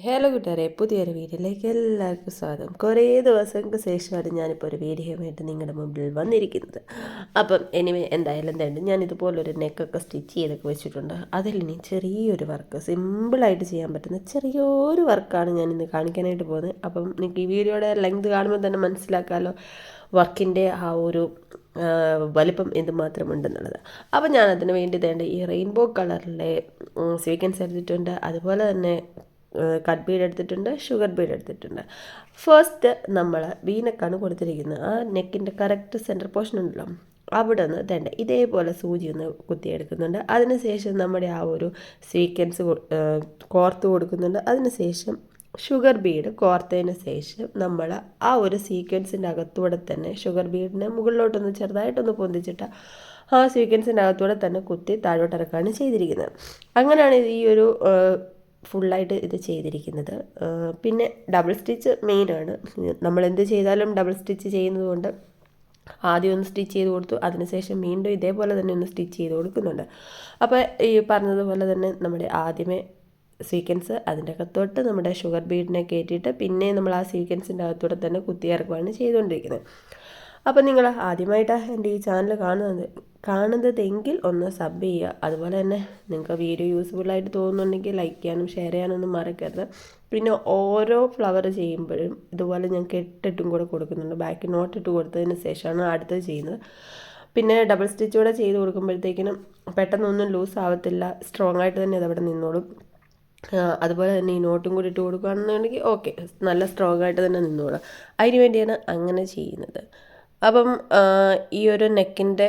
Hello കൂട്ടുകാരെ പുതിയൊരു വീഡിയോയിലേക്ക് എല്ലാവർക്കും സ്വാഗതം. കുറേ ദിവസങ്ങൾക്ക് ശേഷമാണ് ഞാനിപ്പോൾ ഒരു വീഡിയോയുമായിട്ട് നിങ്ങളുടെ മുമ്പിൽ വന്നിരിക്കുന്നത്. അപ്പം എനിവേ എന്തായാലും തന്നെ ഞാൻ ഇതുപോലൊരു നെക്കൊക്കെ സ്റ്റിച്ച് ചെയ്തൊക്കെ വെച്ചിട്ടുണ്ട്. അതിൽ ഇനി ചെറിയൊരു വർക്ക് സിമ്പിളായിട്ട് ചെയ്യാൻ പറ്റുന്ന ചെറിയൊരു വർക്കാണ് ഞാൻ ഇന്ന് കാണിക്കാനായിട്ട് പോകുന്നത്. അപ്പം നിങ്ങൾക്ക് ഈ വീഡിയോയുടെ ലെങ്ത് കാണുമ്പോൾ തന്നെ മനസ്സിലാക്കാമല്ലോ വർക്കിന്റെ ആ ഒരു വലിപ്പം എന്തുമാത്രം ഉണ്ടെന്നുള്ളത് അപ്പോൾ ഞാൻ വേണ്ടി തേണ്ട ഈ റെയിൻബോ കളറിലെ സ്വീക്കൻസ് എടുത്തിട്ടുണ്ട് അതുപോലെ തന്നെ കട്ട് ബീഡ് എടുത്തിട്ടുണ്ട് ഷുഗർ ബീഡ് എടുത്തിട്ടുണ്ട്. ഫസ്റ്റ് നമ്മൾ വീനക്കാണ് കൊടുത്തിരിക്കുന്നത്. ആ നെക്കിന്റെ കറക്റ്റ് സെന്റർ പോർഷൻ ഉണ്ടല്ലോ. അവിടെ നിന്ന് തേണ്ട ഇതേപോലെ സൂചി ഒന്ന് കുത്തിയെടുക്കുന്നുണ്ട്. അതിനുശേഷം നമ്മുടെ ആ ഒരു സീക്വൻസ് കോർത്ത് കൊടുക്കുന്നുണ്ട്. അതിനുശേഷം ഷുഗർ ബീഡ് കോർത്തതിന് ശേഷം നമ്മൾ ആ ഒരു സീക്വൻസിന്റെ അകത്തൂടെ തന്നെ ഷുഗർ ബീഡിനെ മുകളിലോട്ടൊന്ന് ചെറുതായിട്ടൊന്ന് പൊന്തിച്ചിട്ട് ആ സീക്വൻസിന്റെ അകത്തൂടെ തന്നെ കുത്തി താഴോട്ടിറക്കാണ് ചെയ്തിരിക്കുന്നത്. അങ്ങനെയാണ് ഈ ഒരു ഫുള്ളായിട്ട് ഇത് ചെയ്തിരിക്കുന്നത്. പിന്നെ ഡബിൾ സ്റ്റിച്ച് മെയിനാണ് നമ്മൾ എന്ത് ചെയ്താലും ഡബിൾ സ്റ്റിച്ച് ചെയ്യുന്നത് കൊണ്ട് ആദ്യം ഒന്ന് സ്റ്റിച്ച് ചെയ്ത് കൊടുത്തു. അതിനുശേഷം വീണ്ടും ഇതേപോലെ തന്നെ ഒന്ന് സ്റ്റിച്ച് ചെയ്ത് കൊടുക്കുന്നുണ്ട്. അപ്പോൾ ഈ പറഞ്ഞതുപോലെ തന്നെ നമ്മുടെ ആദ്യമേ സീക്വൻസ് അതിന്റെ അകത്തോട്ട് നമ്മുടെ ഷുഗർ ബീഡിനെ കയറ്റിയിട്ട് പിന്നെ നമ്മൾ ആ സീക്വൻസിന്റെ അകത്തൂടെ തന്നെ കുത്തിയിറക്കുവാണ് ചെയ്തുകൊണ്ടിരിക്കുന്നത്. അപ്പോൾ നിങ്ങൾ ആദ്യമായിട്ടാണ് എന്റെ ഈ ചാനൽ കാണുന്നത്. കാണുന്നതെങ്കിൽ ഒന്ന് സബ് ചെയ്യുക. അതുപോലെ തന്നെ നിങ്ങൾക്ക് വീഡിയോ യൂസ്ഫുള്ളായിട്ട് തോന്നുന്നുണ്ടെങ്കിൽ ലൈക്ക് ചെയ്യാനും ഷെയർ ചെയ്യാനും ഒന്നും മറക്കരുത്. പിന്നെ ഓരോ ഫ്ലവർ ചെയ്യുമ്പോഴും ഇതുപോലെ ഞാൻ കെട്ടിട്ടും കൂടെ കൊടുക്കുന്നുണ്ട്. ബാക്കി നോട്ട് ഇട്ട് കൊടുത്തതിന് ശേഷമാണ് അടുത്തത് ചെയ്യുന്നത്. പിന്നെ ഡബിൾ സ്റ്റിച്ച് കൂടെ ചെയ്ത് കൊടുക്കുമ്പോഴത്തേക്കിനും പെട്ടെന്നൊന്നും ലൂസ് ആവത്തില്ല. സ്ട്രോങ് ആയിട്ട് തന്നെ അതവിടെ നിന്നോളും. അതുപോലെ തന്നെ ഈ നോട്ടും കൂടി ഇട്ട് കൊടുക്കുകയാണെന്നുണ്ടെങ്കിൽ ഓക്കെ നല്ല സ്ട്രോങ് ആയിട്ട് തന്നെ നിന്നോളാം. അതിന് വേണ്ടിയാണ് അങ്ങനെ ചെയ്യുന്നത്. അപ്പം ഈ ഒരു നെക്കിന്റെ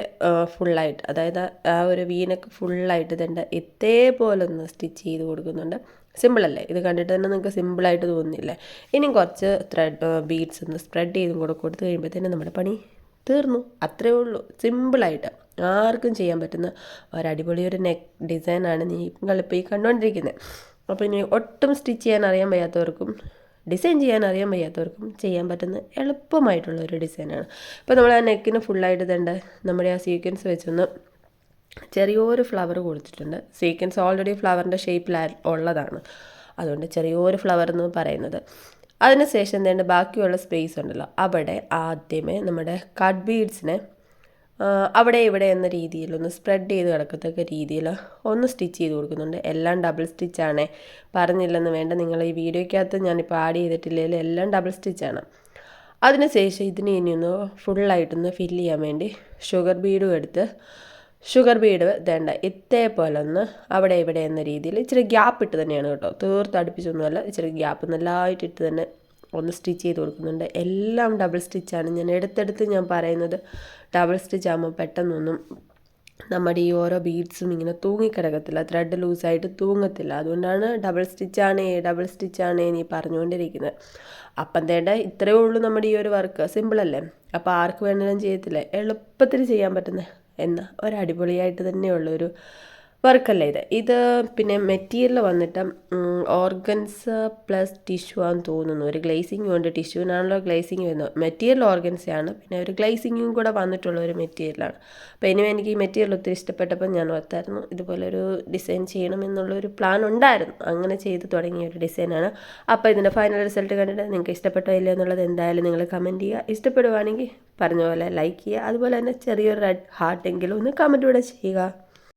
ഫുള്ളായിട്ട് അതായത് ആ ഒരു വി നെക്ക് ഫുള്ളായിട്ട് ഇതുണ്ട് ഇതേപോലെ ഒന്ന് സ്റ്റിച്ച് ചെയ്ത് കൊടുക്കുന്നുണ്ട്. സിമ്പിളല്ലേ? ഇത് കണ്ടിട്ട് തന്നെ നിങ്ങൾക്ക് സിമ്പിളായിട്ട് തോന്നില്ലേ? ഇനിയും കുറച്ച് ത്രെഡ് ബീഡ്സ് ഒന്ന് സ്പ്രെഡ് ചെയ്തും കൂടെ കൊടുത്തു കഴിയുമ്പോഴത്തേനും നമ്മുടെ പണി തീർന്നു. അത്രേ ഉള്ളൂ. സിമ്പിളായിട്ട്. ആർക്കും ചെയ്യാൻ പറ്റുന്ന ഒരടിപൊളി ഒരു നെക്ക് ഡിസൈനാണ് നിങ്ങളിപ്പോൾ ഈ കണ്ടുകൊണ്ടിരിക്കുന്നത് അപ്പോൾ ഇനി ഒട്ടും സ്റ്റിച്ച് ചെയ്യാൻ അറിയാൻ വയ്യാത്തവർക്കും ഡിസൈൻ ചെയ്യാൻ അറിയാൻ വയ്യാത്തവർക്കും ചെയ്യാൻ പറ്റുന്ന എളുപ്പമായിട്ടുള്ള ഒരു ഡിസൈനാണ്. അപ്പോൾ നമ്മൾ ആ നെക്കിന് ഫുള്ളായിട്ട് തേണ്ട നമ്മുടെ ആ സീക്വൻസ് വെച്ചൊന്ന് ചെറിയൊരു ഫ്ലവർ കൊടുത്തിട്ടുണ്ട്. സീക്വൻസ് ഓൾറെഡി ഫ്ലവറിന്റെ ഷേപ്പിൽ ഉള്ളതാണ്. അതുകൊണ്ട് ചെറിയൊരു ഫ്ലവർ എന്ന് പറയുന്നത്. അതിനുശേഷം തേണ്ട ബാക്കിയുള്ള സ്പേസ് ഉണ്ടല്ലോ. അവിടെ ആദ്യമേ നമ്മുടെ കട്ട് ബീഡ്സിനെ അവിടെ ഇവിടെ എന്ന രീതിയിൽ ഒന്ന് സ്പ്രെഡ് ചെയ്ത് കിടക്കത്തക്ക രീതിയിൽ ഒന്ന് സ്റ്റിച്ച് ചെയ്ത് കൊടുക്കുന്നുണ്ട്. എല്ലാം ഡബിൾ സ്റ്റിച്ചാണ് പറഞ്ഞില്ലെന്ന് വേണ്ട. നിങ്ങൾ ഈ വീഡിയോയ്ക്കകത്ത് ഞാനിപ്പോൾ ആഡ് ചെയ്തിട്ടില്ലെങ്കിൽ എല്ലാം ഡബിൾ സ്റ്റിച്ചാണ് അതിനുശേഷം ഇതിനെ ഇനി ഒന്ന് ഫുള്ളായിട്ടൊന്ന് ഫില്ല് ചെയ്യാൻ വേണ്ടി ഷുഗർ ബീഡും എടുത്ത് ഷുഗർ ബീഡ് വേണ്ട ഇതേപോലെ ഒന്ന് അവിടെ ഇവിടെ എന്ന രീതിയിൽ ഇച്ചിരി ഗ്യാപ്പ് ഇട്ട് തന്നെയാണ് കേട്ടോ. തീർത്ത് അടുപ്പിച്ചൊന്നുമല്ല ഇച്ചിരി ഗ്യാപ്പ് നല്ലതായിട്ട് ഇട്ട് തന്നെ ഒന്ന് സ്റ്റിച്ച് ചെയ്ത് കൊടുക്കുന്നുണ്ട്. എല്ലാം ഡബിൾ സ്റ്റിച്ചാണ് ഞാൻ എടുത്തെടുത്ത് ഞാൻ പറയുന്നത് ഡബിൾ സ്റ്റിച്ച് ആകുമ്പോൾ പെട്ടെന്നൊന്നും നമ്മുടെ ഈ ഓരോ ബീഡ്സും ഇങ്ങനെ തൂങ്ങിക്കിടക്കത്തില്ല. ത്രെഡ് ലൂസായിട്ട് തൂങ്ങത്തില്ല. അതുകൊണ്ടാണ് ഡബിൾ സ്റ്റിച്ചാണേ ഡബിൾ സ്റ്റിച്ചാണേ നീ പറഞ്ഞുകൊണ്ടിരിക്കുന്നത്. അപ്പം തേണ്ട ഇത്രയേ ഉള്ളൂ നമ്മുടെ ഈ ഒരു വർക്ക് സിമ്പിളല്ലേ അപ്പോൾ ആർക്ക് വേണമെങ്കിലും ചെയ്യത്തില്ലേ? എളുപ്പത്തിൽ ചെയ്യാൻ പറ്റുന്ന എന്ന ഒരടിപൊളിയായിട്ട് തന്നെയുള്ളൊരു വർക്കല്ല ഇത്. ഇത് പിന്നെ മെറ്റീരിയൽ വന്നിട്ട് ഓർഗൻസ് പ്ലസ് ടിഷ്യൂ ആണെന്ന് തോന്നുന്നു. ഒരു ഗ്ലേസിങ്ങും ഉണ്ട്. ടിഷ്യൂവിനാണല്ലോ ഗ്ലേസിങ് വരുന്നത്. മെറ്റീരിയൽ ഓർഗൻസയാണ്. പിന്നെ ഒരു ഗ്ലേസിങ്ങും കൂടെ വന്നിട്ടുള്ള ഒരു മെറ്റീരിയലാണ്. അപ്പോൾ ഇനി എനിക്ക് ഈ മെറ്റീരിയൽ ഒത്തിരി ഇഷ്ടപ്പെട്ടപ്പോൾ ഞാൻ ഓർത്തായിരുന്നു. ഇതുപോലെ ഒരു ഡിസൈൻ ചെയ്യണം എന്നുള്ളൊരു പ്ലാൻ ഉണ്ടായിരുന്നു. അങ്ങനെ ചെയ്ത് തുടങ്ങിയ ഒരു ഡിസൈനാണ് അപ്പോൾ ഇതിന്റെ ഫൈനൽ റിസൾട്ട് കണ്ടിട്ട് നിങ്ങൾക്ക് ഇഷ്ടപ്പെട്ടോ ഇല്ല എന്നുള്ളത് എന്തായാലും നിങ്ങൾ കമന്റ് ചെയ്യുക. ഇഷ്ടപ്പെടുവാണെങ്കിൽ പറഞ്ഞ പോലെ ലൈക്ക് ചെയ്യുക. അതുപോലെ തന്നെ ചെറിയൊരു റെഡ് ഹാർട്ടെങ്കിലും ഒന്ന് കമന്റ് കൂടെ ചെയ്യുക.